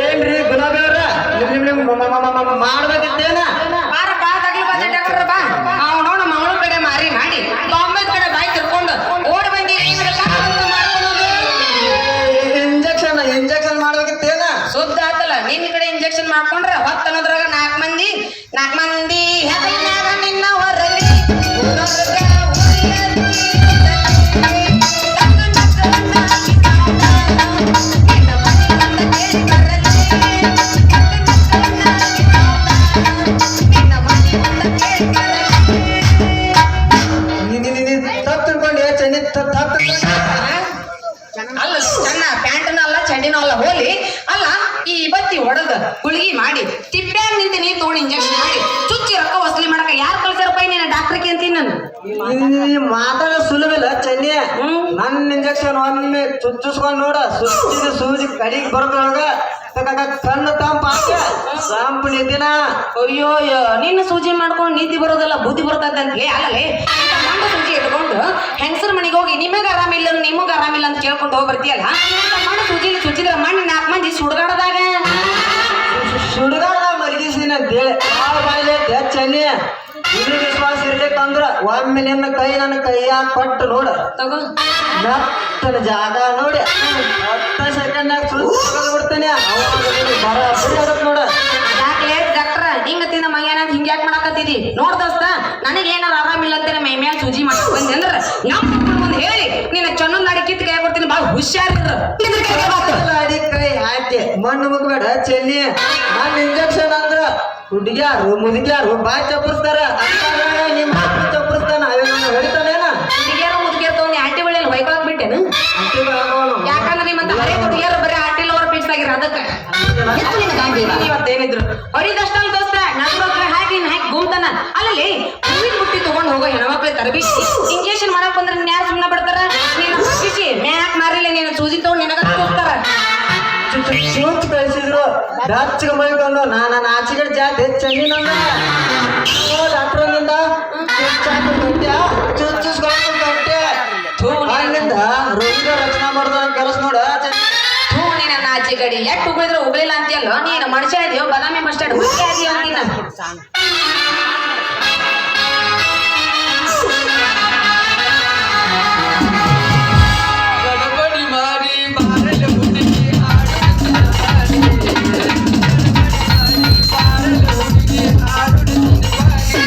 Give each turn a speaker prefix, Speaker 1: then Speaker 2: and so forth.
Speaker 1: ಏನ್ರಿ ಗುಲಾಬಿ ಅವ್ರ ಮಾಡ್ಬೇಕಿತ್ತೇನ?
Speaker 2: ಬಾರ ಬಾ ತಗ್ಲಿ ಬಾ ಡಾಕ್ಟರ್ ಬಾ. ನಾವು ನೋಡ ಮಂಗಳ ಕಡೆ ಮಾರಿ ಮಾಡಿ ಬಾಂಬೆ ಕಡೆ ಬಾಯಿ ತಿರ್ಕೊಂಡು ಓಡ್ ಬಂದಿ
Speaker 1: ಇಂಜೆಕ್ಷನ್ ಇಂಜೆಕ್ಷನ್ ಮಾಡ್ಬೇಕಿತ್ತೇನ?
Speaker 2: ಸುದ್ದ ಆತಲ್ಲ ನಿನ್ನ ಕಡೆ ಇಂಜೆಕ್ಷನ್ ಮಾಡ್ಕೊಂಡ್ರೆ ಹೊತ್ತ ಅನ್ನೋದ್ರಾಗ ನಾಲ್ಕು ಮಂದಿ ನಾಲ್ಕು ಮಂದಿ ಹೆಗಲಿನ್ಯಾಗ ನಿನ್ನ ಹೊರಲಿ.
Speaker 1: ತಪ್ಪು ತಿಳ್ಕೊಂಡೆ ಚೆನ್ನಿ
Speaker 2: ಅಲ್ಲ ಚೆನ್ನ ಪ್ಯಾಂಟನ ಅಲ್ಲ ಚಡ್ಡಿನೂ ಅಲ್ಲ, ಹೋಲಿ. ಅಲ್ಲ, ಈ ಬತ್ತಿ ಒಡದ ಗುಳಿಗೆ ಮಾಡಿ, ತಿಪ್ಪ್ಯಾಗ ನಿಂತು ನೀ ತಗೊಂಡು ಇಂಜೆಕ್ಷನ್ ಮಾಡಿ.
Speaker 1: ಈ ಮಾತಾಡೋ ಸುಲಭಿಲ್ಲ ಚೆನ್ನಿ. ನನ್ನ ಇಂಜೆಕ್ಷನ್ ಒಮ್ಮೆ ಚುಚ್ಚಿಸ್ಕೊಂಡು ನೋಡ. ಸುಚ್ಚಿದ ಸೂಜಿ ಕಡಿಗೆ ತಕ ಕಣ್ಣು ತಂಪ ತಂಪು ನಿದ್ದಿನ.
Speaker 2: ಅಯ್ಯೋ ಅಯ್ಯೋ ನಿನ್ನ ಸೂಜಿ ಮಾಡ್ಕೊಂಡು ನೀತಿ ಬರೋದಲ್ಲ ಬುದ್ಧಿ ಬರ್ತದೆ ಹೇಳಿ. ಇಂಥ ಮಂಡ ಸೂಜಿ ಇಟ್ಕೊಂಡು ಹೆಂಗಸರ ಮನೆಗೆ ಹೋಗಿ ನಿಮಗೆ ಆರಾಮಿಲ್ಲ ನಿಮಗೆ ಆರಾಮಿಲ್ಲ ಅಂತ ಕೇಳ್ಕೊಂಡು ಹೋಗಿ ಬರ್ತೀಯಲ್ಲ ಇಂಥ ಮಂಡ ಸೂಜಿಲಿ
Speaker 1: ಇರ್ಬೇಕಂದ್ರ ಒಮ್ಮೆ ನಿನ್ನ ಕೈ ನನ್ನ ಕೈಯಾಗ ಕೊಟ್ಟು ನೋಡ.
Speaker 2: ತಗೋ.
Speaker 1: ಮೆತ್ತನ ಜಾಗ ನೋಡಿ. ಹತ್ತ ಸೆಕೆಂಡ್ನಾಗ ಸುಳ್ಳು ಬಿಡ್ತೇನೆ. ಬರ ಆಗತ್ ನೋಡ.
Speaker 2: ಯಾಕೆ ಡಾಕ್ಟ್ರ ಹಿಂಗ ತಿನ್ನ ಮಗೇನ ಹಿಂಗ ಯಾಕೆ ಮಾಡಕತ್ತಿದಿ? ನೋಡ್ ದೋಸ್ತ ನನಗೆ ಏನಾರ ಆರಾಮಿಲ್ಲ ಅಂತೀರ ಮೈ ಮ್ಯಾಲ ಸೂಜಿ ಮಾಡಕ್ ಬಂದೆ ಅಂದ್ರ ನಮ್ಮ ಮುಂದೆ ಹೇಳಿ ನಿನ್ನ ಚನ್ನನ್ ನಾಡಿ ಕಿತ್ ಕೈ ಕೊಡ್ತೀನಿ ಭಾಳ ಹುಷಾರಿದ್ರ.
Speaker 1: ಅಡಿ ಕೈ ಹಾಕಿ ಮಣ್ಣು ಮುಗ್ಬೇಡ ಚೆನ್ನಿ. ನನ್ನ ಇಂಜೆಕ್ಷನ್ ಅಂದ್ರ ಹುಡುಗ್ಯಾರು ಮುದುಗ್ಯಾರು ಬಾಯ್ ಚಪ್ಪರಿಸ್ತಾರ. ಅಂತಾರ
Speaker 2: ಆಗಿರ ಅದಕ್ಕೆ ಇವತ್ತೇನಿದ್ರು ಹೊಡಿದಷ್ಟಲ್ಲ ದೋಸ್ತ ನಡ್ರೋತ್ರ ಹಾಕಿ ಹಾಕಿ ಗುಮ್ತಾನ. ಅಲ್ಲಲ್ಲಿ ಹೂವಿನ ಬುಟ್ಟಿ ತಗೊಂಡ್ ಹೋಗೋ ಹೆಣ್ಮಕ್ಳು ತರಬೇತಿ ಇಂಜೆಕ್ಷನ್ ಮಾಡಕ್ ಬಂದ್ರೆ ನೀನ್ ಸುಣ್ಣ ಸುಮ್ಮನೆ ಬಿಡ್ತಾರ? ನೀನು ಹಚ್ಚಿಸಿ ಮ್ಯಾಕ್ ಮಾರಿಲ್ಲ ನೀನು ಸೂಜಿ ತಗೊಂಡು ನಿನಗ ತೋರಿಸ್ತಾರ
Speaker 1: ಚೂಚ್ ಕಳಿಸಿದ್ರು. ಬೆಚ್ಚಗ ಮೈಕೊಂಡು ನಾನ ನಾಚಿಗೆ ಜಾತಿ ಚೆನ್ನಿ ನಂದ ಡಾಕ್ಟ್ರನಿಂದ ಚುಚ್ಚಿಸ್ಕೊಂಡು
Speaker 2: ನಿನ್ನ ಕಡೆ ಯಾಕೆ ಉಗುಳಿದ್ರೆ ಉಗುಳಿಲ್ಲ ಅಂತೀಯಲ್ಲ? ನೀನು ಮನುಷ್ಯ ಇದೆಯೋ? ಬದಾಮಿ ಮಸ್ಟರ್ಡ್ ಹುಡುಗಿ ಆಗಿಯೋ ನೀನು?